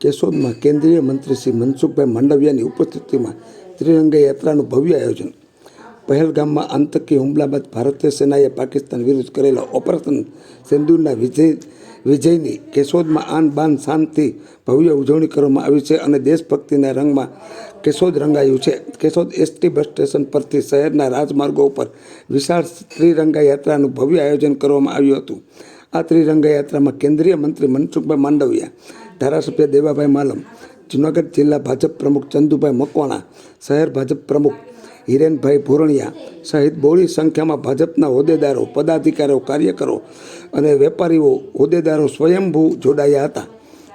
કેશોદમાં કેન્દ્રીય મંત્રી શ્રી મનસુખભાઈ માંડવિયાની ઉપસ્થિતિમાં ત્રિરંગા યાત્રાનું ભવ્ય આયોજન. પહેલગામમાં આતંકી હુમલા બાદ ભારતીય સેનાએ પાકિસ્તાન વિરુદ્ધ કરેલા ઓપરેશન સિંદૂરના વિજય, વિજયની કેશોદમાં આન બાન શાનથી ભવ્ય ઉજવણી કરવામાં આવી છે અને દેશભક્તિના રંગમાં કેશોદ રંગાયું છે. કેશોદ એસટી બસ સ્ટેશન પરથી શહેરના રાજમાર્ગો ઉપર વિશાળ ત્રિરંગા યાત્રાનું ભવ્ય આયોજન કરવામાં આવ્યું હતું. આ ત્રિરંગા યાત્રામાં કેન્દ્રીય મંત્રી મનસુખભાઈ માંડવિયા ધારાસભ્ય દેવાભાઈ માલમ, જૂનાગઢ જિલ્લા ભાજપ પ્રમુખ ચંદુભાઈ મકવાણા, શહેર ભાજપ પ્રમુખ હિરેનભાઈ ભોરણિયા સહિત બહોળી સંખ્યામાં ભાજપના હોદ્દેદારો, પદાધિકારીઓ, કાર્યકરો અને વેપારીઓ હોદ્દેદારો સ્વયંભૂ જોડાયા હતા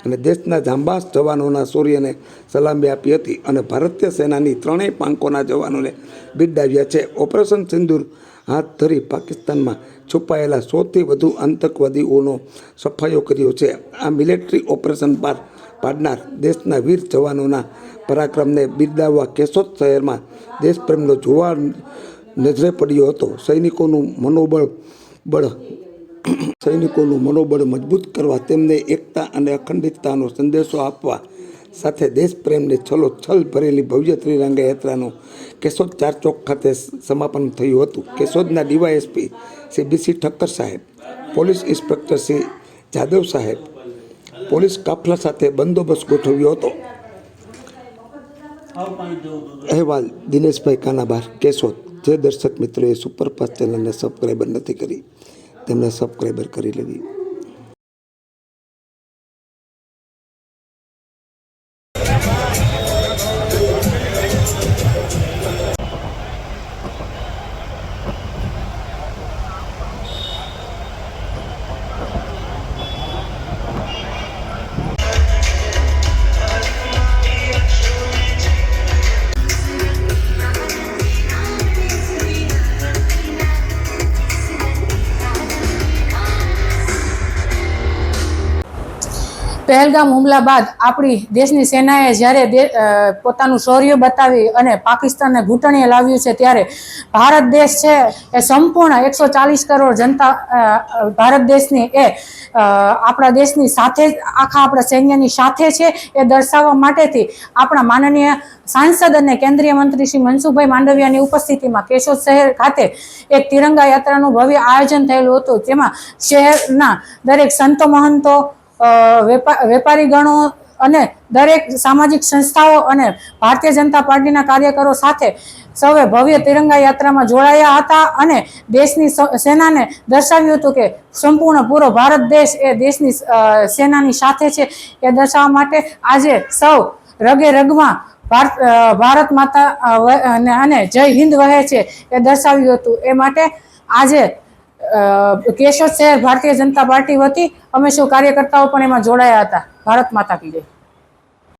અને દેશના જાંબાસ જવાનોના સૂર્યને સલામી આપી હતી અને ભારતીય સેનાની ત્રણેય પાંખોના જવાનોને બિરદાવ્યા છે. ઓપરેશન સિંદૂર હાથ ધરી પાકિસ્તાનમાં છુપાયેલા સૌથી વધુ આતંકવાદીઓનો સફાયો કર્યો છે. આ મિલિટરી ઓપરેશન પાર પાડનાર દેશના વીર જવાનોના પરાક્રમને બિરદાવવા કેશોદ શહેરમાં દેશપ્રેમનો જોવા નજરે પડ્યો હતો. સૈનિકોનું મનોબળ બળ સૈનિકોનું મનોબળ મજબૂત કરવા તેમને એકતા અને અખંડિતતાનો સંદેશો આપવા સાથે દેશપ્રેમને છલો છલ ભરેલી ભવ્ય ત્રિરંગા યાત્રાનું કેશોદ ચાર ચોક ખાતે સમાપન થયું હતું. કેશોદના ડીવાયએસપી શ્રી બીસી ઠક્કર સાહેબ, પોલીસ ઇન્સ્પેક્ટર શ્રી જાદવ સાહેબ, પોલીસ કાફલા સાથે બંદોબસ્ત ગોઠવ્યો હતો. અહેવાલ દિનેશભાઈ કાનાબાર, કેશોદ. જે દર્શક મિત્રોએ સુપરફાસ્ટ ચેનલને સબસ્ક્રાઈબર નથી કરી તેમણે સબસ્ક્રાઈબર કરી લેવી. પહેલગામ હુમલા બાદ આપણી દેશની સેનાએ જ્યારે પોતાનું શૌર્ય બતાવી અને પાકિસ્તાનને ઘૂંટણીએ લાવ્યું છે ત્યારે ભારત દેશ છે એ સંપૂર્ણ એકસો ચાલીસ કરોડ જનતા ભારત દેશની એ આપણા દેશની સાથે આખા આપણા સૈન્યની સાથે છે એ દર્શાવવા માટેથી આપણા માનનીય સાંસદ અને કેન્દ્રીય મંત્રી શ્રી મનસુખભાઈ માંડવિયાની ઉપસ્થિતિમાં કેશોદ શહેર ખાતે એક તિરંગા યાત્રાનું ભવ્ય આયોજન થયેલું હતું. જેમાં શહેરના દરેક સંતો મહંતો અ, ગણો અને દરેક સામાજિક સંસ્થાઓ અને ભારતીય જનતા પાર્ટીના કાર્યકરો સાથે સૌએ ભવ્ય તિરંગા યાત્રામાં જોડાયા હતા અને દેશની સેનાને દર્શાવ્યું હતું કે સંપૂર્ણ પૂરો ભારત દેશ એ દેશની સેનાની સાથે છે એ દર્શાવવા માટે આજે સૌ રગે રગમાં ભારત ભારત માતા અને જય હિન્દ વહે છે એ દર્શાવ્યું હતું. એ માટે આજે કેશોદ શહેર ભારતીય જનતા પાર્ટી વતી અમે સૌ કાર્યકર્તાઓ પણ એમાં જોડાયા હતા. ભારત માતા કી જય.